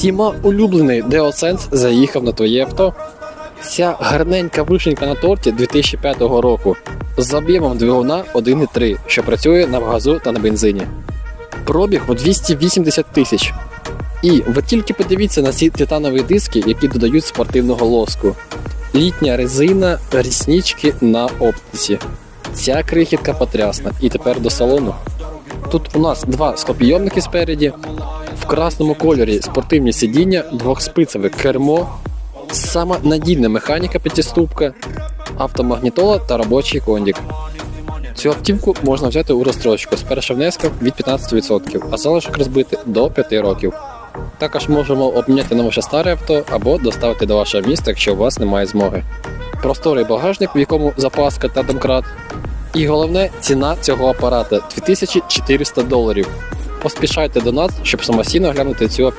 Всіма улюблений DeoSense заїхав на твоє авто. Ця гарненька вишенька на торті 2005 року з об'ємом двигуна 1,3, що працює на газу та на бензині. Пробіг у 280 тисяч. І ви тільки подивіться на ці титанові диски, які додають спортивного лоску. Літня резина, ріснички на оптиці. Ця крихітка потрясна. І тепер до салону. Тут у нас два склопійомники спереді, в красному кольорі спортивні сидіння, двохспицеве кермо, сама надійна механіка п'ятиступка, автомагнітола та робочий кондік. Цю автівку можна взяти у розстрочку з першим внеском від 15%, а залишок розбити до 5 років. Також можемо обміняти на ваше старе авто або доставити до вашого міста, якщо у вас немає змоги. Просторий багажник, в якому запаска та домкрат. І головне ціна цього апарата 2400 доларів. Поспішайте до нас, щоб самостійно глянути цю автівку.